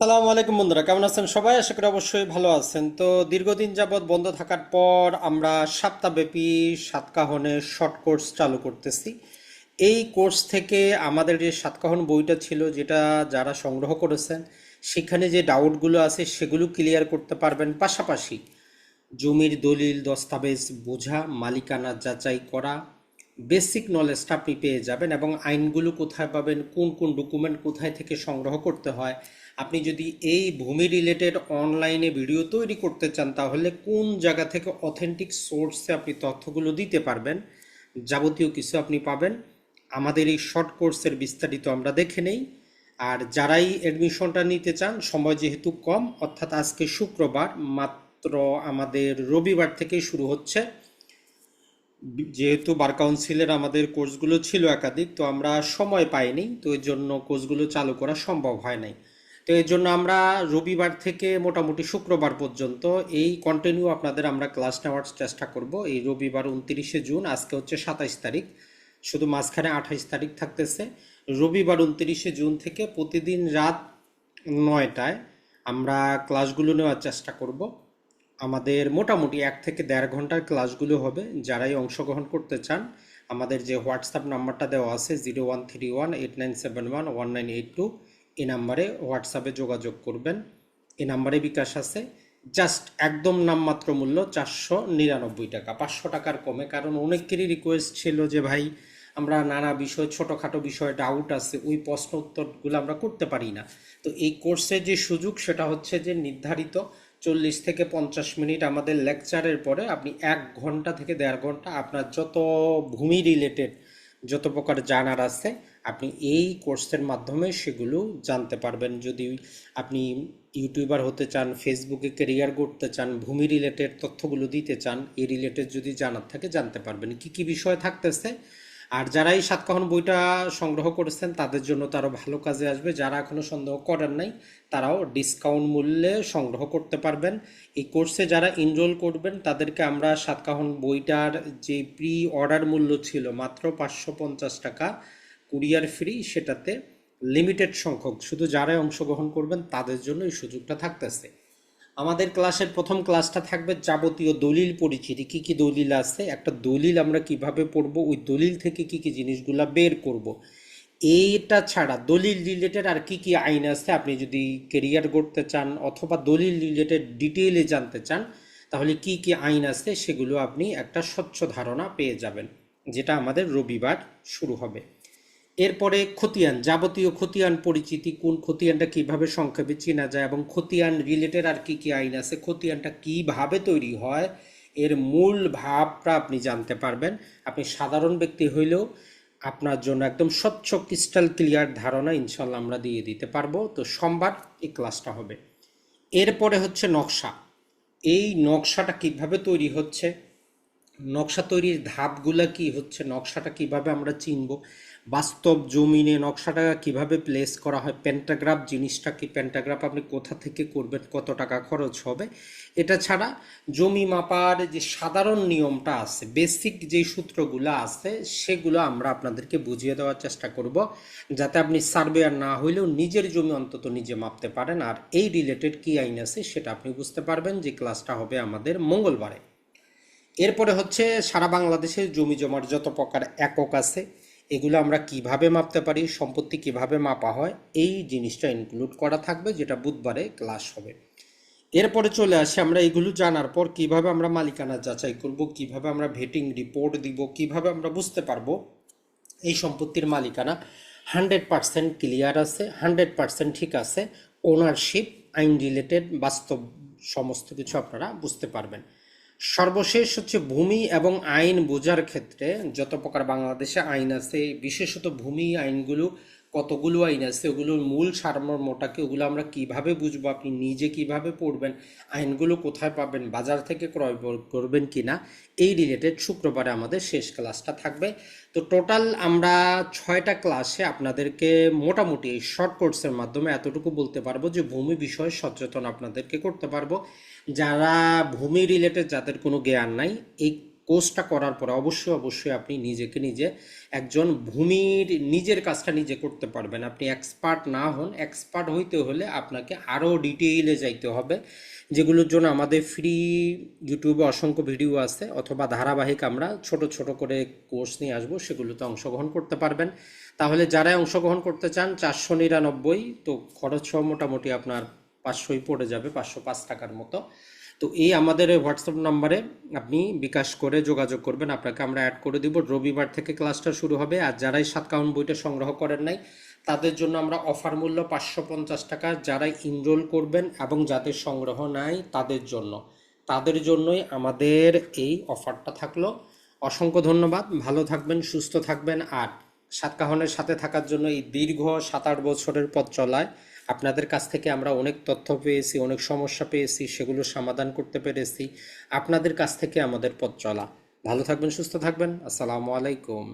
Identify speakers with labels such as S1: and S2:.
S1: সালামু আলাইকুম বন্ধুরা, কেমন আছেন সবাই? আশা করি অবশ্যই ভালো আছেন। তো দীর্ঘদিন যাবৎ বন্ধ থাকার পর আমরা সপ্তাহব্যাপী সাতকাহনের শর্ট কোর্স চালু করতেছি। এই কোর্স থেকে আমাদের যে সাতকাহন বইটা ছিল, যেটা যারা সংগ্রহ করেছেন, সেখানে যে ডাউটগুলো আছে, সেগুলো ক্লিয়ার করতে পারবেন। পাশাপাশি জমির দলিল, দস্তাবেজ বোঝা, মালিকানা যাচাই করা বেসিক নলেজটা আপনি পেয়ে যাবেন এবং আইনগুলো কোথায় পাবেন, কোন কোন ডকুমেন্ট কোথায় থেকে সংগ্রহ করতে হয় আপনি যদি এই ভূমি রিলেটেড অনলাইনে ভিডিও তৈরি করতে চান, তাহলে কোন জায়গা থেকে অথেন্টিক সোর্সে আপনি তথ্যগুলো দিতে পারবেন, যাবতীয় কিছু আপনি পাবেন। আমাদের এই শর্ট কোর্সের বিস্তারিত আমরা দেখে নেই। আর যারাই অ্যাডমিশনটা নিতে চান, সময় যেহেতু কম, অর্থাৎ আজকে শুক্রবার, মাত্র আমাদের রবিবার থেকে শুরু হচ্ছে। যেহেতু বার কাউন্সিলের আমাদের কোর্সগুলো ছিল একাধিক, তো আমরা সময় পাইনি, তো এর জন্য কোর্সগুলো চালু করা সম্ভব হয় নাই। তো এর জন্য আমরা রবিবার থেকে মোটামুটি শুক্রবার পর্যন্ত এই কন্টিনিউ আপনাদের আমরা ক্লাস নেওয়ার চেষ্টা করব। এই রবিবার উনত্রিশে জুন, আজকে হচ্ছে সাতাইশ তারিখ। শুধু মাঝখানে আঠাইশ তারিখ থাকতেছে। রবিবার উনত্রিশে জুন থেকে প্রতিদিন রাত নয়টায় আমরা ক্লাসগুলো নেওয়ার চেষ্টা করব। আমাদের মোটামুটি এক থেকে দেড় ঘণ্টার ক্লাসগুলো হবে। যারাই অংশগ্রহণ করতে চান, আমাদের যে হোয়াটসঅ্যাপ নাম্বারটা দেওয়া আছে zero one three one eight nine seven one one nine eight two এই নাম্বারে হোয়াটসঅ্যাপে যোগাযোগ করবেন। এই নাম্বারে বিকাশ আছে। জাস্ট একদম নামমাত্র মূল্য চারশো নিরানব্বই টাকা। পাঁচশো টাকার কমে, কারণ অনেকেরই রিকোয়েস্ট ছিল যে, ভাই, আমরা নানা বিষয়, ছোটোখাটো বিষয়ে ডাউট আছে, ওই প্রশ্ন উত্তরগুলো আমরা করতে পারি না। তো এই কোর্সের যে সুযোগ, সেটা হচ্ছে যে, নির্ধারিত চল্লিশ থেকে পঞ্চাশ মিনিট আমাদের লেকচারের পরে আপনি এক ঘণ্টা থেকে দেড় ঘণ্টা আপনার যত ভূমি রিলেটেড যত প্রকার জানার আছে আপনি এই কোর্সের মাধ্যমে সেগুলো জানতে পারবেন। যদি আপনি ইউটিউবার হতে চান, ফেসবুকে ক্যারিয়ার করতে চান, ভূমি রিলেটেড তথ্যগুলো দিতে চান, এই রিলেটেড যদি জানার থাকে জানতে পারবেন। কি কি বিষয় থাকতেছে? আর যারা এই সাতকাহন বইটা সংগ্রহ করেছেন, তাদের জন্য তো আরও ভালো কাজে আসবে। যারা এখনও সন্দেহ করেন নাই, তারাও ডিসকাউন্ট মূল্যে সংগ্রহ করতে পারবেন। এই কোর্সে যারা এনরোল করবেন, তাদেরকে আমরা সাতকাহন বইটার যে প্রি অর্ডার মূল্য ছিল, মাত্র পাঁচশো পঞ্চাশ টাকা কুরিয়ার ফ্রি, সেটাতে লিমিটেড সংখ্যক। শুধু যারাই অংশগ্রহণ করবেন, তাদের জন্য এই সুযোগটা থাকতেছে। আমাদের ক্লাসের প্রথম ক্লাসটা থাকবে যাবতীয় দলিল পরিচিতি। কি কি দলিল আছে? একটা দলিল আমরা কীভাবে পড়ব? ওই দলিল থেকে কি কি জিনিসগুলা বের করব। এইটা ছাড়া দলিল রিলেটেড আর কি কি আইন আছে, আপনি যদি কেরিয়ার গড়তে চান অথবা দলিল রিলেটেড ডিটেইলে জানতে চান, তাহলে কি কি আইন আছে সেগুলো আপনি একটা স্বচ্ছ ধারণা পেয়ে যাবেন, যেটা আমাদের রবিবার শুরু হবে। এরপরে খতিয়ান, যাবতীয় খতিয়ান পরিচিতি, কোন খতিয়ানটা কীভাবে সংক্ষেপে চেনা যায় এবং খতিয়ান রিলেটেড আর কি কি আইন আছে, খতিয়ানটা কীভাবে তৈরি হয়, এর মূল ভাবটা আপনি জানতে পারবেন। আপনি সাধারণ ব্যক্তি হইলেও আপনার জন্য একদম স্বচ্ছ ক্রিস্টাল ক্লিয়ার ধারণা ইনশাল্লাহ আমরা দিয়ে দিতে পারব। তো সোমবার এই ক্লাসটা হবে। এরপরে হচ্ছে নকশা। এই নকশাটা কীভাবে তৈরি হচ্ছে? নকশা তৈরির ধাপগুলা কি হচ্ছে? নকশাটা কীভাবে আমরা চিনব? বাস্তব জমিনে নকশাটা কীভাবে প্লেস করা হয় প্যান্টাগ্রাফ জিনিসটা কি প্যান্টাগ্রাফ আপনি কোথা থেকে করবেন, কত টাকা খরচ হবে, এটা ছাড়া জমি মাপার যে সাধারণ নিয়মটা আছে বেসিক যে সূত্রগুলো আছে, সেগুলো আমরা আপনাদেরকে বুঝিয়ে দেওয়ার চেষ্টা করব, যাতে আপনি সার্ভেয়ার না হইলেও নিজের জমি অন্তত নিজে মাপতে পারেন, আর এই রিলেটেড কি আইন আছে সেটা আপনি বুঝতে পারবেন যে ক্লাসটা হবে আমাদের মঙ্গলবারে। এরপরে হচ্ছে সারা বাংলাদেশে জমি জমার যত প্রকার একক আছে এগুলো আমরা কীভাবে মাপতে পারি, সম্পত্তি কীভাবে মাপা হয়, এই জিনিসটা ইনক্লুড করা থাকবে যেটা বুধবারে ক্লাস হবে। এরপরে চলে আসি আমরা এগুলো জানার পর কীভাবে আমরা মালিকানা যাচাই করব, কীভাবে আমরা ভেটিং রিপোর্ট দিব, কীভাবে আমরা বুঝতে পারব এই সম্পত্তির মালিকানা। হান্ড্রেড পার্সেন্ট ক্লিয়ার আছে হান্ড্রেড পার্সেন্ট ঠিক আছে ওনারশিপ আইন রিলেটেড বাস্তব সমস্ত কিছু আপনারা বুঝতে পারবেন। সর্বশেষ হচ্ছে ভূমি এবং আইন বোঝার ক্ষেত্রে যত প্রকার বাংলাদেশে আইন আছে, বিশেষত ভূমি আইনগুলো কতগুলো আইন আছে ওগুলোর মূল সারমর্মটাকে ওগুলো আমরা কীভাবে বুঝব, আপনি নিজে কীভাবে পড়বেন, আইনগুলো কোথায় পাবেন, বাজার থেকে ক্রয় করবেন কিনা, এই রিলেটেড শুক্রবারে আমাদের শেষ ক্লাসটা থাকবে। তো টোটাল আমরা ছয়টা ক্লাসে আপনাদেরকে মোটামুটি এই শর্ট কোর্সের মাধ্যমে এতটুকু বলতে পারব যে ভূমি বিষয়ে সচেতন আপনাদেরকে করতে পারব। যারা ভূমি রিলেটেড যাদের কোনো জ্ঞান নাই, এই কোর্সটা করার পরে অবশ্যই অবশ্যই আপনি নিজেকে নিজে একজন ভূমির, নিজের কাজটা নিজে করতে পারবেন। আপনি এক্সপার্ট না হন এক্সপার্ট হইতে হলে আপনাকে আরও ডিটেইলে যাইতে হবে, যেগুলোর জন্য আমাদের ফ্রি ইউটিউবে অসংখ্য ভিডিও আছে, অথবা ধারাবাহিক আমরা ছোট ছোট করে কোর্স নিয়ে আসব, সেগুলোতে অংশগ্রহণ করতে পারবেন। তাহলে যারাই অংশগ্রহণ করতে চান, চারশো নিরানব্বই, তো খরচ মোটামুটি আপনার পাঁচশোই পড়ে যাবে, পাঁচশো পাঁচ টাকার মতো। তো এই আমাদের হোয়াটসঅ্যাপ নাম্বারে আপনি বিকাশ করে যোগাযোগ করবেন। আপনাকে আমরা অ্যাড করে দিব। রবিবার থেকে ক্লাসটা শুরু হবে। আর যারাই সাত কাউন্ট বইটা সংগ্রহ করেন নাই, তাদের জন্য আমরা অফার মূল্য পাঁচশো পঞ্চাশ টাকা। যারাই ইনরোল করবেন এবং যাদের সংগ্রহ নাই, তাদের জন্য। তাদের জন্যই আমাদের এই অফারটা থাকল। অসংখ্য ধন্যবাদ। ভালো থাকবেন, সুস্থ থাকবেন। আর সাতকাহনের সাথে থাকার জন্য এই দীর্ঘ সাত আট বছরের পথ চলায় আপনাদের কাছ থেকে আমরা অনেক তথ্য পেয়েছি, অনেক সমস্যা পেয়েছি, সেগুলো সমাধান করতে পেরেছি। আপনাদের কাছ থেকে আমাদের পথ চলা। ভালো থাকবেন, সুস্থ থাকবেন। আসসালামু আলাইকুম।